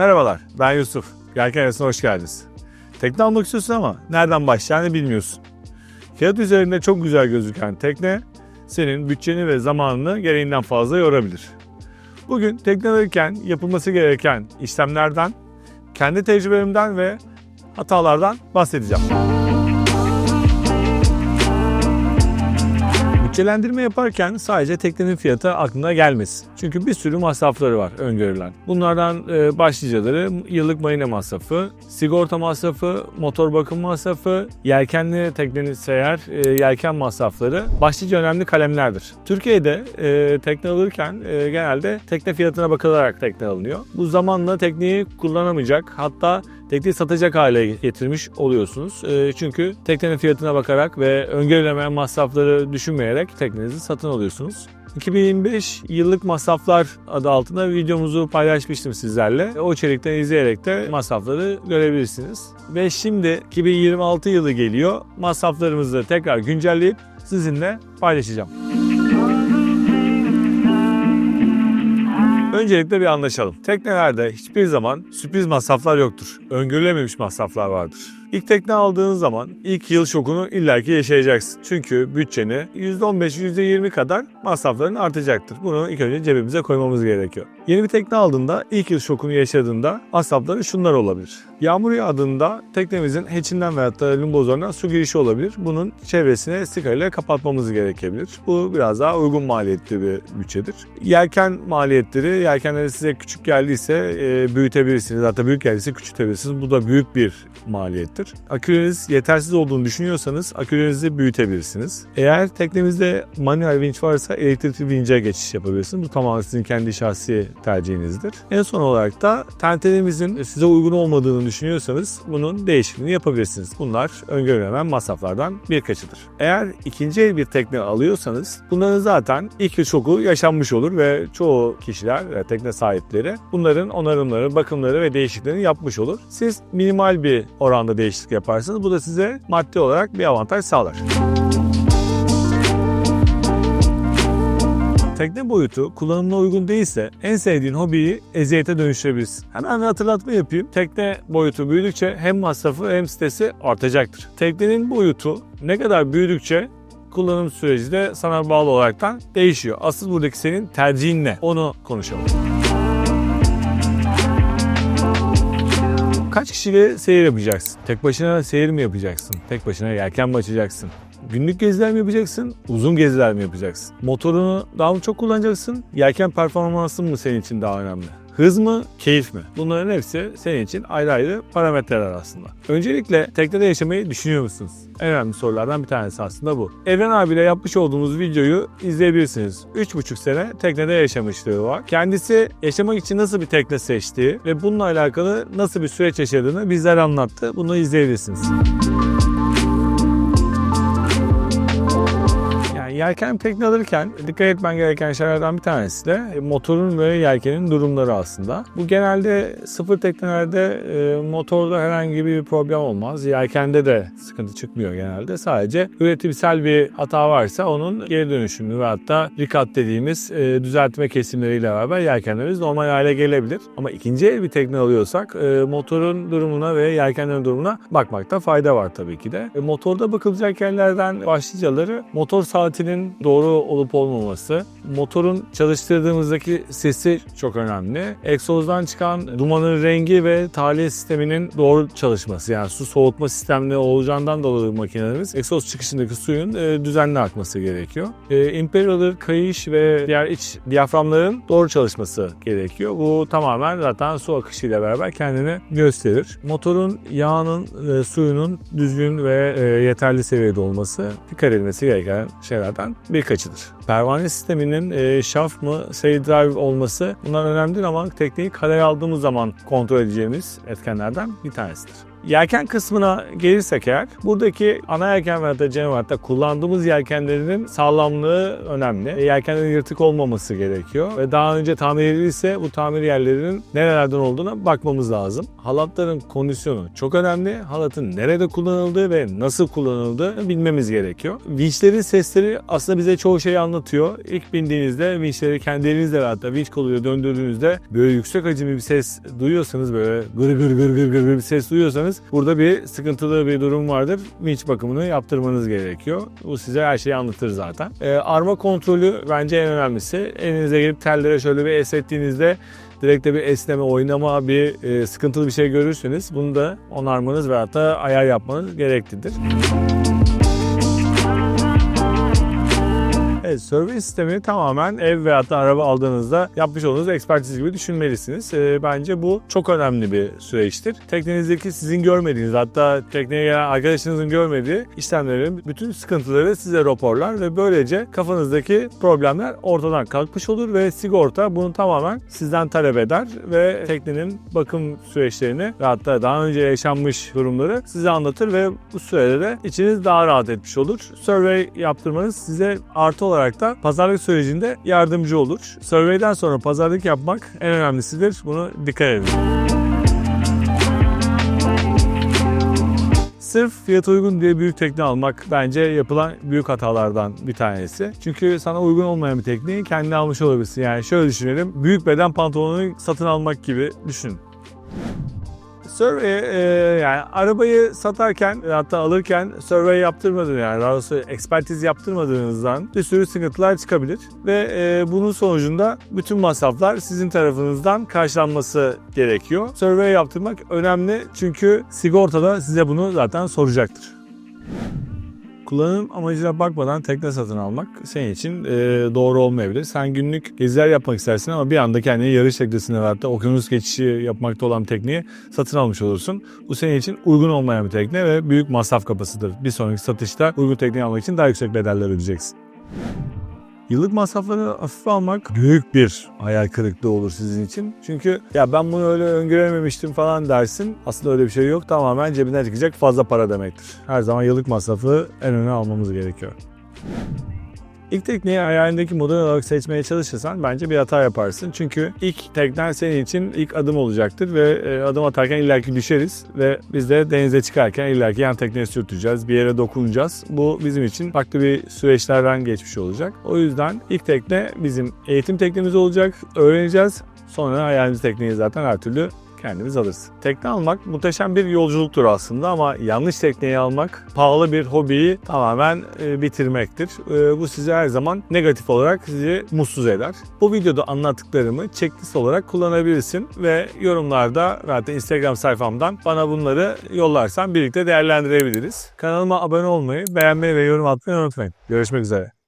Merhabalar, ben Yusuf. Yelken Arası'na hoş geldiniz. Tekne almak istiyorsun ama nereden başlayacağını bilmiyorsun. Kağıt üzerinde çok güzel gözüken tekne, senin bütçeni ve zamanını gereğinden fazla yorabilir. Bugün tekne alırken yapılması gereken işlemlerden, kendi tecrübelerimden ve hatalardan bahsedeceğim. Bütçelendirme yaparken sadece teknenin fiyatı aklına gelmesin. Çünkü bir sürü masrafları var öngörülen. Bunlardan e, başlıcaları yıllık marina masrafı, sigorta masrafı, motor bakım masrafı, yelkenli teknenin seyahat, e, yelken masrafları başlıca önemli kalemlerdir. Türkiye'de e, tekne alırken genelde tekne fiyatına bakılarak tekne alınıyor. Bu zamanla tekneyi kullanamayacak hatta tekneyi satacak hale getirmiş oluyorsunuz. E, çünkü teknenin fiyatına bakarak ve öngörülemeyen masrafları düşünmeyerek teknenizi satın alıyorsunuz. 2025 yıllık masraflar adı altında videomuzu paylaşmıştım sizlerle. O içerikten izleyerek de masrafları görebilirsiniz. Ve şimdi 2026 yılı geliyor. Masraflarımızı tekrar güncelleyip sizinle paylaşacağım. Öncelikle bir anlaşalım. Teknelerde hiçbir zaman sürpriz masraflar yoktur. Öngörülememiş masraflar vardır. İlk tekne aldığın zaman ilk yıl şokunu illaki yaşayacaksın. Çünkü bütçeni %15-%20 kadar masrafların artacaktır. Bunu ilk önce cebimize koymamız gerekiyor. Yeni bir tekne aldığında ilk yıl şokunu yaşadığında masrafları şunlar olabilir. Yağmur yağdığında teknemizin hatchinden veyahut da lumbozorundan su girişi olabilir. Bunun çevresine sticker ile kapatmamız gerekebilir. Bu biraz daha uygun maliyetli bir bütçedir. Yelken maliyetleri, yelkenleri size küçük geldiyse e, büyütebilirsiniz. Hatta büyük geldiyse küçültebilirsiniz. Bu da büyük bir maliyettir. Aküleriniz yetersiz olduğunu düşünüyorsanız akülerinizi büyütebilirsiniz. Eğer teknemizde manuel vinç varsa elektrikli vince geçiş yapabilirsiniz. Bu tamamen sizin kendi şahsi tercihinizdir. En son olarak da tentenimizin size uygun olmadığını düşünüyorsanız bunun değişikliğini yapabilirsiniz. Bunlar öngörülemem masraflardan birkaçıdır. Eğer ikinci el bir tekne alıyorsanız bunların zaten ilk yıl şoku yaşanmış olur ve çoğu kişiler ve tekne sahipleri bunların onarımları, bakımları ve değişikliklerini yapmış olur. Siz minimal bir oranda değişiklik yaparsınız. Bu da size maddi olarak bir avantaj sağlar. Tekne boyutu kullanımına uygun değilse en sevdiğin hobiyi eziyete dönüştürebilirsin. Hemen bir hatırlatma yapayım. Tekne boyutu büyüdükçe hem masrafı hem stresi artacaktır. Teknenin boyutu ne kadar büyüdükçe kullanım süreci de sana bağlı olaraktan değişiyor. Asıl buradaki senin tercihin ne? Onu konuşalım. Kaç kişiyle seyir yapacaksın? Tek başına seyir mi yapacaksın? Tek başına yelken mi açacaksın? Günlük geziler mi yapacaksın? Uzun geziler mi yapacaksın? Motorunu daha mı çok kullanacaksın? Yelken performansı mı senin için daha önemli? Hız mı, keyif mi? Bunların hepsi senin için ayrı ayrı parametreler aslında. Öncelikle teknede yaşamayı düşünüyor musunuz? En önemli sorulardan bir tanesi aslında bu. Evren abiyle yapmış olduğumuz videoyu izleyebilirsiniz. 3,5 sene teknede yaşamışlığı var. Kendisi yaşamak için nasıl bir tekne seçtiği ve bununla alakalı nasıl bir süreç yaşadığını bizlere anlattı. Bunu izleyebilirsiniz. Yani yelken tekne alırken dikkat etmen gereken şeylerden bir tanesi de e, motorun ve yelkenin durumları aslında. Bu genelde sıfır teknelerde e, motorda herhangi bir problem olmaz. Yelkende de sıkıntı çıkmıyor genelde. Sadece üretimsel bir hata varsa onun geri dönüşümü ve hatta rikat dediğimiz e, düzeltme kesimleriyle beraber yelkenlerimiz normal hale gelebilir. Ama ikinci el bir tekne alıyorsak motorun durumuna ve yelkenlerin durumuna bakmakta fayda var tabii ki de. Motorda bakılacak yerlerden başlıcaları motor saatinin doğru olup olmaması, motorun çalıştırdığımızdaki sesi çok önemli. Egzozdan çıkan dumanın rengi ve tahliye sisteminin doğru çalışması. Yani su soğutma sistemli olacağından dolayı makinelerimiz egzoz çıkışındaki suyun e, düzenli akması gerekiyor. E, Imperial'ır, kayış ve diğer iç diyaframların doğru çalışması gerekiyor. Bu tamamen zaten su akışıyla beraber kendini gösterir. Motorun yağının, e, suyunun düzgün ve yeterli seviyede olması dikkat edilmesi gereken şeylerden birkaçıdır. Pervane sisteminin e, şaf mı, sail drive olması bunlar önemli değil ama tekneyi kaleye aldığımız zaman kontrol edeceğimiz etkenlerden bir tanesidir. Yelken kısmına gelirsek eğer buradaki ana yelken ve da canavarda kullandığımız yelkenlerinin sağlamlığı önemli. E, Yelkenlerin yırtık olmaması gerekiyor ve daha önce tamir edildiyse bu tamir yerlerinin nerelerden olduğuna bakmamız lazım. Halatların kondisyonu çok önemli. Halatın nerede kullanıldığı ve nasıl kullanıldığı bilmemiz gerekiyor. Vinçlerin sesleri aslında bize çoğu şeyi anlatıyor. İlk bindiğinizde vinçleri kendi ve hatta vinç koluyla döndürdüğünüzde böyle yüksek hacimli bir ses duyuyorsanız böyle gır gır gır gır, gır bir ses duyuyorsanız burada bir sıkıntılı bir durum vardır. Vinç bakımını yaptırmanız gerekiyor. Bu size her şeyi anlatır zaten. Ee, arma kontrolü bence en önemlisi. Elinize gelip tellere şöyle bir esnettiğinizde direkt de bir esneme, oynama, bir e, sıkıntılı bir şey görürseniz bunu da onarmanız ve hatta ayar yapmanız gereklidir. Evet, survey sistemi tamamen ev veyahut da araba aldığınızda yapmış olduğunuz ekspertiz gibi düşünmelisiniz. Ee, bence bu çok önemli bir süreçtir. Teknenizdeki sizin görmediğiniz hatta tekneye gelen arkadaşınızın görmediği işlemlerin bütün sıkıntıları size raporlar ve böylece kafanızdaki problemler ortadan kalkmış olur ve sigorta bunu tamamen sizden talep eder ve teknenin bakım süreçlerini ve hatta daha önce yaşanmış durumları size anlatır ve bu sürede de içiniz daha rahat etmiş olur. Survey yaptırmanız size artı olarak da pazarlık sürecinde yardımcı olur. Survey'den sonra pazarlık yapmak en önemlisidir. Bunu dikkat edin. Sırf fiyat uygun diye büyük tekne almak bence yapılan büyük hatalardan bir tanesi. Çünkü sana uygun olmayan bir tekneyi kendine almış olabilirsin. Yani şöyle düşünelim. Büyük beden pantolonu satın almak gibi düşün. Survey e, yani arabayı satarken hatta alırken survey yaptırmadığınız yani daha doğrusu ekspertiz yaptırmadığınızdan bir sürü sıkıntılar çıkabilir ve e, bunun sonucunda bütün masraflar sizin tarafınızdan karşılanması gerekiyor. Survey yaptırmak önemli çünkü sigortada size bunu zaten soracaktır. Kullanım amacına bakmadan tekne satın almak senin için e, doğru olmayabilir. Sen günlük geziler yapmak istersin ama bir anda kendini yarış teknesine veyahut da okyanus geçişi yapmakta olan tekneyi satın almış olursun. Bu senin için uygun olmayan bir tekne ve büyük masraf kapasıdır. Bir sonraki satışta uygun tekneyi almak için daha yüksek bedeller ödeyeceksin. Yıllık masrafları hafife almak büyük bir hayal kırıklığı olur sizin için. Çünkü ya ben bunu öyle öngörememiştim falan dersin. Aslında öyle bir şey yok. Tamamen cebinden çıkacak fazla para demektir. Her zaman yıllık masrafı en öne almamız gerekiyor. İlk tekneyi hayalindeki model olarak seçmeye çalışırsan bence bir hata yaparsın. Çünkü ilk teknen senin için ilk adım olacaktır ve e, adım atarken illaki düşeriz ve biz de denize çıkarken illaki yan tekneye sürteceğiz, bir yere dokunacağız. Bu bizim için farklı bir süreçlerden geçmiş olacak. O yüzden ilk tekne bizim eğitim teknemiz olacak, öğreneceğiz. Sonra hayalimiz tekneyi zaten her türlü kendimiz alırız. Tekne almak muhteşem bir yolculuktur aslında ama yanlış tekneyi almak pahalı bir hobiyi tamamen e, bitirmektir. E, bu sizi her zaman negatif olarak sizi mutsuz eder. Bu videoda anlattıklarımı checklist olarak kullanabilirsin ve yorumlarda ve hatta Instagram sayfamdan bana bunları yollarsan birlikte değerlendirebiliriz. Kanalıma abone olmayı, beğenmeyi ve yorum atmayı unutmayın. Görüşmek üzere.